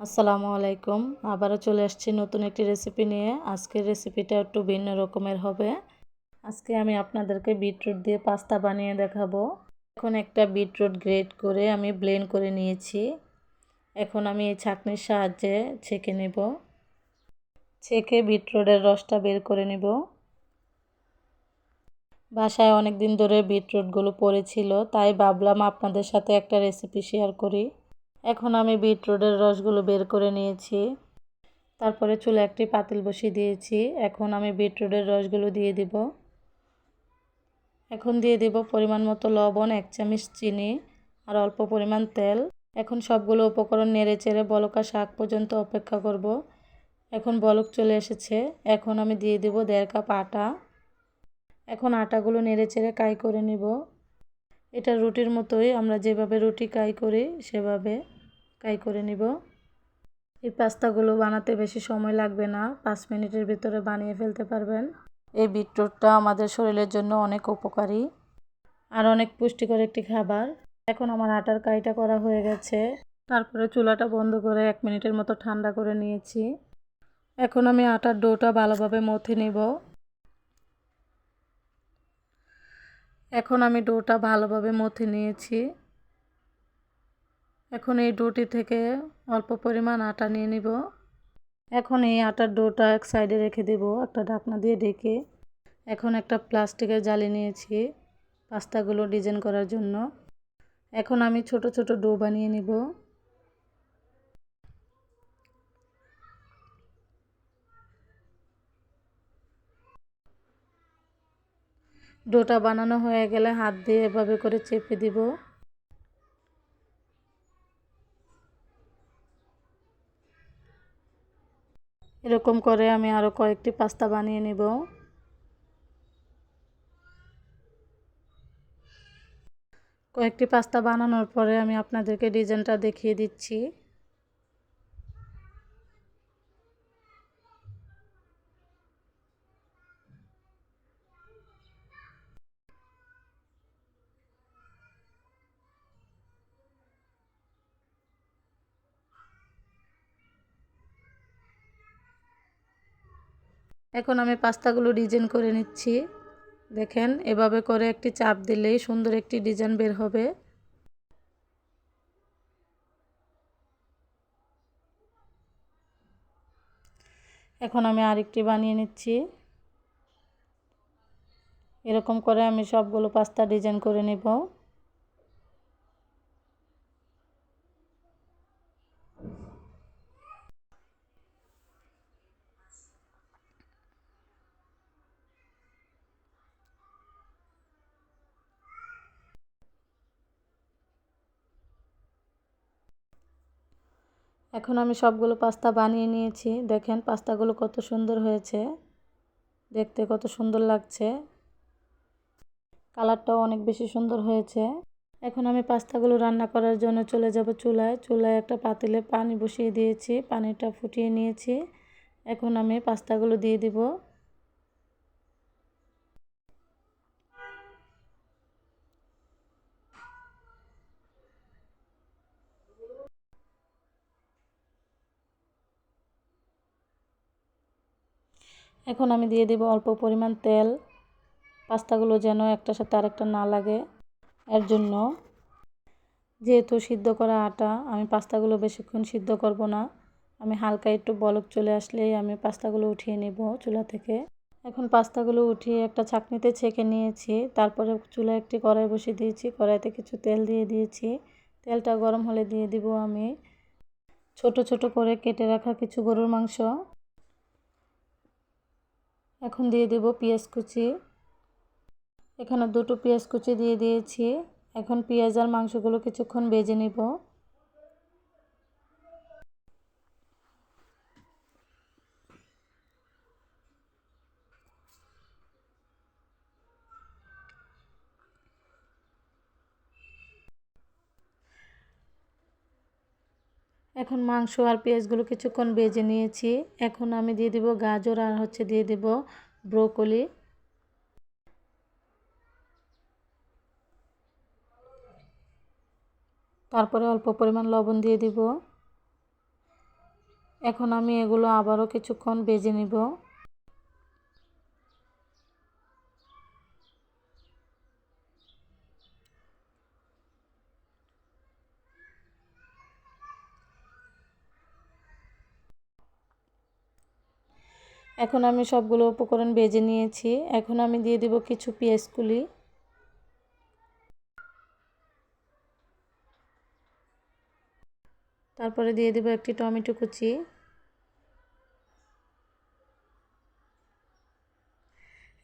আসসালামু আলাইকুম। আবারও চলে আসছি নতুন একটি রেসিপি নিয়ে। আজকের রেসিপিটা একটু ভিন্ন রকমের হবে। আজকে আমি আপনাদেরকে বিটরুট দিয়ে পাস্তা বানিয়ে দেখাবো। এখন একটা বিটরুট গ্রেট করে আমি ব্লেন্ড করে নিয়েছি। এখন আমি এই ছাঁকনির সাহায্যে ছেঁকে নেব। ছেঁকে বিটরুটের রসটা বের করে নেব। বাসায় অনেক দিন ধরে বিটরুটগুলো পড়েছিল, তাই ভাবলাম আপনাদের সাথে একটা রেসিপি শেয়ার করি। এখন আমি বিটরুটের রসগুলো বের করে নিয়েছি। তারপরে চুলে একটি পাতিল বসিয়ে দিয়েছি। এখন আমি বিটরুটের রসগুলো দিয়ে দিব। এখন দিয়ে দিব পরিমাণ মতো লবণ, এক চামচ চিনি আর অল্প পরিমাণ তেল। এখন সবগুলো উপকরণ নেড়ে চেড়ে বলকা শাক পর্যন্ত অপেক্ষা করব। এখন বলক চলে এসেছে। এখন আমি দিয়ে দেব দেড় কাপ আটা। এখন আটাগুলো নেড়ে চেড়ে কাই করে নিব। এটা রুটির মতোই আমরা যেভাবে রুটি কাই করি, সেভাবে কাই করে নিব। এই পাস্তাগুলো বানাতে বেশি সময় লাগবে না, পাঁচ মিনিটের ভিতরে বানিয়ে ফেলতে পারবেন। এই বিটরুটটা আমাদের শরীরের জন্য অনেক উপকারী আর অনেক পুষ্টিকর একটি খাবার। এখন আমার আটার কাইটা করা হয়ে গেছে। তারপরে চুলাটা বন্ধ করে এক মিনিটের মতো ঠান্ডা করে নিয়েছি। এখন আমি আটার ডোটা ভালোভাবে মথে নিব। এখন আমি ডোটা ভালোভাবে মথে নিয়েছি। এখন এই ডোটি থেকে অল্প পরিমাণ আটা নিয়ে নিব। এখন এই আটার ডোটা এক সাইডে রেখে দেব, একটা ঢাকনা দিয়ে ঢেকে। এখন একটা প্লাস্টিকের জালি নিয়েছি পাস্তাগুলো ডিজাইন করার জন্য। এখন আমি ছোট ছোট ডো বানিয়ে নিব। ডোটা বানানো হয়ে গেলে হাত দিয়ে এভাবে করে চেপে দিব। এরকম করে আমি আরও কয়েকটি পাস্তা বানিয়ে নেব। কয়েকটি পাস্তা বানানোর পরে আমি আপনাদেরকে ডিজাইনটা দেখিয়ে দিচ্ছি। এখন আমি পাস্তাগুলো ডিজাইন করে নিচ্ছি। দেখেন, এভাবে করে একটি চাপ দিলেই সুন্দর একটি ডিজাইন বের হবে। এখন আমি আরেকটি বানিয়ে নিচ্ছি। এরকম করে আমি সবগুলো পাস্তা ডিজাইন করে নেব। এখন আমি সবগুলো পাস্তা বানিয়ে নিয়েছি। দেখেন পাস্তাগুলো কত সুন্দর হয়েছে। দেখতে কত সুন্দর লাগছে। কালারটাও অনেক বেশি সুন্দর হয়েছে। এখন আমি পাস্তাগুলো রান্না করার জন্য চলে যাব চুলায়। চুলায় একটা পাতিলে পানি বসিয়ে দিয়েছি, পানিটা ফুটিয়ে নিয়েছি। এখন আমি পাস্তাগুলো দিয়ে দিব। এখন আমি দিয়ে দেব অল্প পরিমাণ তেল। পাস্তাগুলো যেন একটার সাথে আরেকটা না লাগে। এর জন্য যেহেতু সিদ্ধ করা আটা, আমি পাস্তাগুলো বেশিক্ষণ সিদ্ধ করব না। আমি হালকা একটু বলক চলে আসলেই আমি পাস্তাগুলো উঠিয়ে নেব চুলা থেকে। এখন পাস্তাগুলো উঠিয়ে একটা ছাকনিতে ছেঁকে নিয়েছি। তারপরে চুলা একটি কড়াই বসিয়ে দিয়েছি। কড়াইতে কিছু তেল দিয়ে দিয়েছি। তেলটা গরম হলে দিয়ে দিব আমি। ছোট ছোট করে কেটে রাখা কিছু গরুর মাংস। এখন দিয়ে দেব পেঁয়াজ কুচি। এখানে দুটো পেঁয়াজ কুচি দিয়ে দিয়েছি। এখন পেঁয়াজ আর মাংসগুলো কিছুক্ষণ ভেজে নিব। এখন মাংস আর পেঁয়াজগুলো কিছুক্ষণ বেজে নিয়েছি। এখন আমি দিয়ে দিব গাজর আর হচ্ছে দিয়ে দিব ব্রোকলি। তারপরে অল্প পরিমাণ লবণ দিয়ে দিব। এখন আমি এগুলো আবারও কিছুক্ষণ বেজে নিব। এখন আমি সবগুলো উপকরণ বেজে নিয়েছি। এখন আমি দিয়ে দেব কিছু পেঁয়াজ কুলি। তারপরে দিয়ে দেব একটি টমেটো কুচি।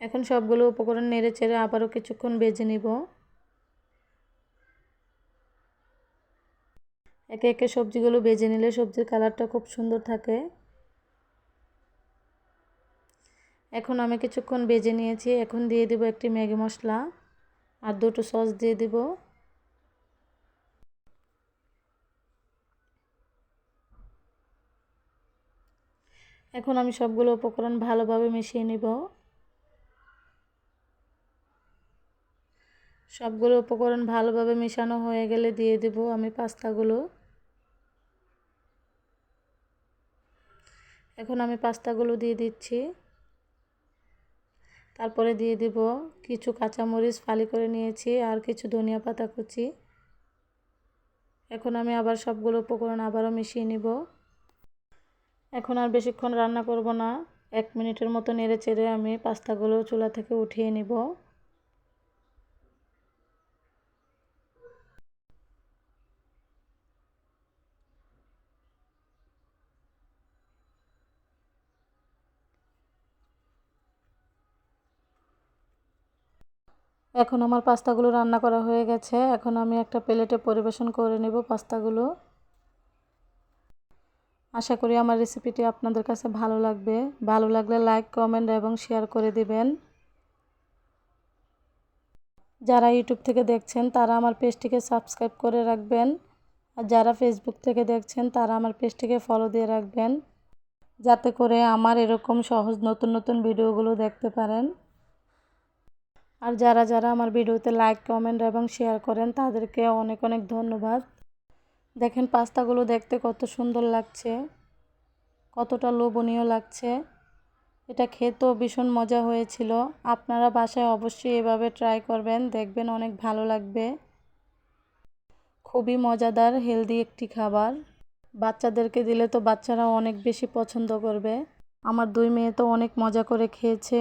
এখন সবগুলো উপকরণ নেড়ে চেড়ে আবারও কিছুক্ষণ বেজে নিব। একে একে সবজিগুলো বেজে নিলে সবজির কালারটা খুব সুন্দর থাকে। এখন আমি কিছুক্ষণ বেজে নিয়েছি। এখন দিয়ে দেব একটি ম্যাগি মশলা আর দুটো সস দিয়ে দেব। এখন আমি সবগুলো উপকরণ ভালোভাবে মিশিয়ে নিব। সবগুলো উপকরণ ভালোভাবে মেশানো হয়ে গেলে দিয়ে দেব আমি পাস্তাগুলো। এখন আমি পাস্তাগুলো দিয়ে দিচ্ছি। তারপরে দিয়ে দেব কিছু কাঁচামরিচ ফালি করে নিয়েছি আর কিছু ধনিয়া পাতা কুচি। এখন আমি আবার সবগুলো উপকরণ আবারও মিশিয়ে নিব। এখন আর বেশিক্ষণ রান্না করব না। এক মিনিটের মতো নেড়ে চেড়ে আমি পাস্তাগুলো চুলা থেকে উঠিয়ে নিব। এখন আমার পাস্তাগুলো রান্না করা হয়ে গেছে। এখন আমি একটা প্লেটে পরিবেশন করে নেব পাস্তাগুলো। আশা করি আমার রেসিপিটি আপনাদের কাছে ভালো লাগবে। ভালো লাগলে লাইক, কমেন্ট এবং শেয়ার করে দিবেন। যারা ইউটিউব থেকে দেখছেন, তারা আমার পেজটিকে সাবস্ক্রাইব করে রাখবেন। আর যারা ফেসবুক থেকে দেখছেন, তারা আমার পেজটিকে ফলো দিয়ে রাখবেন। যাতে করে আমার এরকম সহজ নতুন নতুন ভিডিওগুলো দেখতে পারেন। আর যারা যারা আমার ভিডিওতে লাইক কমেন্ট এবং শেয়ার করেন, তাদেরকে অনেক অনেক ধন্যবাদ। দেখেন পাস্তাগুলো দেখতে কত সুন্দর লাগছে, কতটা লোভনীয় লাগছে। এটা খেতেও ভীষণ মজা হয়েছিল। আপনারা বাসায় অবশ্যই এভাবে ট্রাই করবেন, দেখবেন অনেক ভালো লাগবে। খুবই মজাদার হেলদি একটি খাবার। বাচ্চাদেরকে দিলে তো বাচ্চারা অনেক বেশি পছন্দ করবে। আমার দুই মেয়ে তো অনেক মজা করে খেয়েছে।